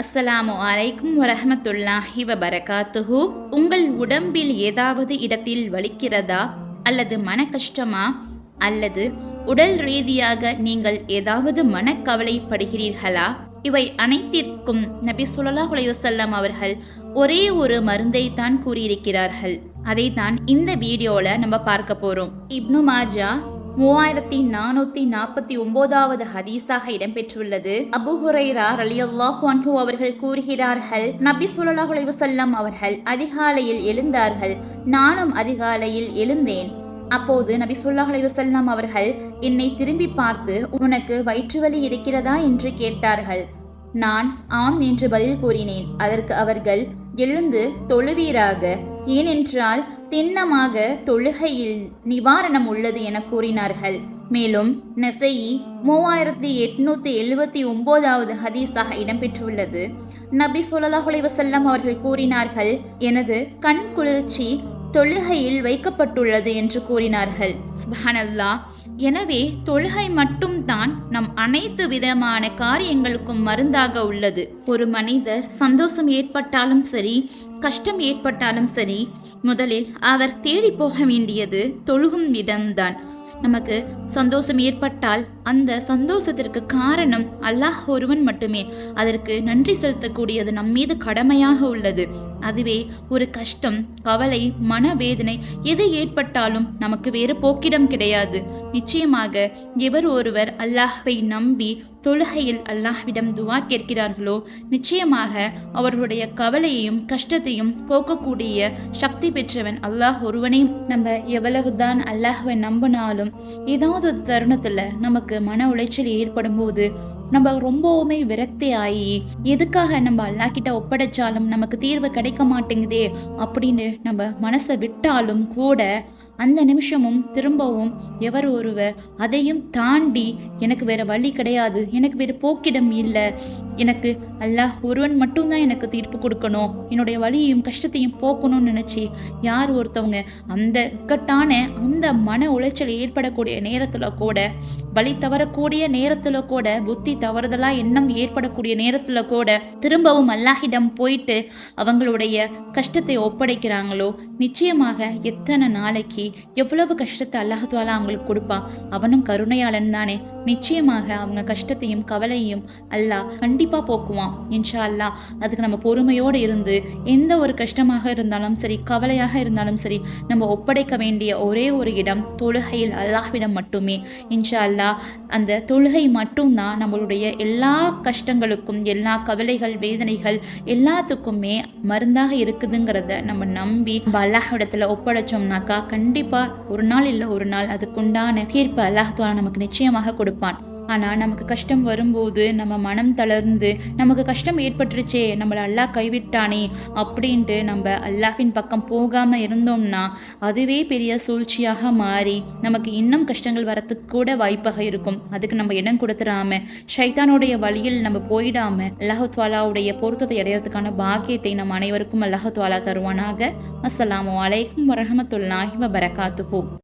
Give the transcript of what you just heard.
அஸ்ஸலாமு அலைக்கும் வரஹமத்துல்லாஹி வபரகாத்துஹு. உங்கள் உடம்பில் ஏதாவது இடத்தில் வலிக்கிறதா அல்லது மன கஷ்டமா அல்லது உடல் ரீதியாக நீங்கள் ஏதாவது மனக்கவலைப்படுகிறீர்களா? இவை அனைத்திற்கும் நபி சுல்லா அலைஹி அவர்கள் ஒரே ஒரு மருந்தை தான் கூறியிருக்கிறார்கள். அதை தான் இந்த வீடியோல நம்ம பார்க்க போறோம். இப்னு மாஜா மூவாயிரத்தி நானூத்தி நாற்பத்தி ஒன்பதாவது ஹதீஸாக இடம்பெற்றுள்ளது. அபு ஹுரைரா அலி அல்லாஹு அவர்கள் கூறுகிறார்கள் நபி ஸல்லல்லாஹு செல்லம் அவர்கள் அதிகாலையில் எழுந்தார்கள் நானும் அதிகாலையில் எழுந்தேன். அப்போது நபி ஸல்லல்லாஹு அலைஹி அவர்கள் என்னை திரும்பி பார்த்து உனக்கு வயிற்று வலி இருக்கிறதா? என்று கேட்டார்கள். நான் ஆம் என்று பதில் கூறினேன். அதற்கு அவர்கள் எழுந்து தொழுவீராக ஏனென்றால் திண்ணமாக தொழுகையில் நிவாரணம் உள்ளது என கூறினார்கள். மேலும் நெசையி மூவாயிரத்தி எட்நூத்தி எழுபத்தி ஒன்பதாவது ஹதீஸாக இடம்பெற்றுள்ளது. நபி ஸல்லல்லாஹு வசல்லம் அவர்கள் கூறினார்கள் எனது கண் குளிர்ச்சி தொழுகையில் வைக்கப்பட்டுள்ளது என்று கூறினார்கள். சுபஹானல்லாஹ் எனவே தொழுகை மட்டும்தான் நம் அனைத்து விதமான காரியங்களுக்கும் மருந்தாக உள்ளது. ஒரு மனிதர் சந்தோஷம் ஏற்பட்டாலும் சரி கஷ்டம் ஏற்பட்டாலும் சரி முதலில் அவர் தேடி போக வேண்டியது தொழுகும் இடம்தான் நமக்கு சந்தோஷம் ஏற்பட்டால் அந்த சந்தோஷத்திற்கு காரணம் அல்லாஹ் ஒருவன் மட்டுமே. அதற்கு நன்றி செலுத்தக்கூடியது நம்மீது கடமையாக உள்ளது. அதுவே ஒரு கஷ்டம் கவலை மனவேதனை எது ஏற்பட்டாலும் நமக்கு வேறு போக்கிடம் கிடையாது. நிச்சயமாக எவர் ஒருவர் அல்லாஹ்வை நம்பி தொழுகையில் அல்லாஹ்விடம் துவா கேட்கிறார்களோ நிச்சயமாக அவர்களுடைய கவலையையும் கஷ்டத்தையும் போக்கக்கூடிய சக்தி பெற்றவன் அல்லாஹ் ஒருவனையும் நம்ம எவ்வளவுதான் அல்லாஹ்வை நம்பினாலும் ஏதாவது ஒரு தருணத்தில் நமக்கு மன உளைச்சல் ஏற்படும் போது நம்ம ரொம்பவுமே விரக்தி ஆகி எதுக்காக நம்ம அல்லாஹ் கிட்ட ஒப்படைச்சாலும் நமக்கு தீர்வு கிடைக்க மாட்டேங்குதே அப்படின்னு நம்ம மனசை விட்டாலும் கூட அந்த நிமிஷமும் திரும்பவும் எவர் ஒருவர் அதையும் தாண்டி எனக்கு வேற வழி கிடையாது எனக்கு வேற போக்கிடம் இல்லை எனக்கு அல்லாஹ் ஒருவன் மட்டும்தான் எனக்கு தீர்ப்பு கொடுக்கணும் என்னுடைய வலியையும் கஷ்டத்தையும் போக்கணும்னு நினச்சி யார் ஒருத்தவங்க அந்த இக்கட்டான அந்த மன உளைச்சல் ஏற்படக்கூடிய நேரத்தில் கூட வழி தவறக்கூடிய நேரத்தில் கூட புத்தி தவறுதலா எண்ணம் ஏற்படக்கூடிய நேரத்தில் கூட திரும்பவும் அல்லாஹிடம் போயிட்டு அவங்களுடைய கஷ்டத்தை ஒப்படைக்கிறாங்களோ நிச்சயமாக எத்தனை நாளைக்கு எவ்வளவு கஷ்டத்தை அல்லாஹாலா அவங்களுக்கு கொடுப்பான்? அவனும் கருணையாளன் தானே. நிச்சயமாக அவங்க கஷ்டத்தையும் கவலையும் அல்லாஹ் கண்டிப்பா போக்குவான் இன்ஷா அல்லாஹ் அதுக்கு நம்ம பொறுமையோடு இருந்து எந்த ஒரு கஷ்டமாக இருந்தாலும் சரி கவலையாக இருந்தாலும் சரி நம்ம ஒப்படைக்க வேண்டிய ஒரே ஒரு இடம் தொழுகையில் அல்லாஹ்விடம் மட்டுமே இன்ஷா அல்லாஹ் அந்த தொழுகை மட்டும்தான் நம்மளுடைய எல்லா கஷ்டங்களுக்கும் எல்லா கவலைகள் வேதனைகள் எல்லாத்துக்குமே மருந்தாக இருக்குதுங்கிறத நம்ம நம்பி நம்ம அல்லாஹ்விடத்துல ஒப்படைச்சோம்னாக்கா கண்டிப்பா ஒரு நாள் இல்லை ஒரு நாள் அதுக்குண்டான தீர்ப்பு அல்லாஹ் நமக்கு நிச்சயமாக கொடுப்பான். ஆனால் நமக்கு கஷ்டம் வரும்போது நம்ம மனம் தளர்ந்து நமக்கு கஷ்டம் ஏற்பட்டுருச்சே நம்மளை அல்லாஹ் கைவிட்டானே அப்படின்ட்டு நம்ம அல்லாஹின் பக்கம் போகாமல் இருந்தோம்னா அதுவே பெரிய சூழ்ச்சியாக மாறி நமக்கு இன்னும் கஷ்டங்கள் வரத்துக்கு கூட வாய்ப்பாக இருக்கும். அதுக்கு நம்ம இடம் கொடுத்துடாம ஷைத்தானுடைய வழியில் நம்ம போயிடாம அல்லாஹுத்வாலாவுடைய பொருத்தத்தை அடையிறதுக்கான பாக்கியத்தை நம் அனைவருக்கும் அல்லாஹத்வாலா தருவானாக. அஸ்ஸலாமு வலைக்கும் வரமத்துல்லாஹி வபரகாத்துஹு.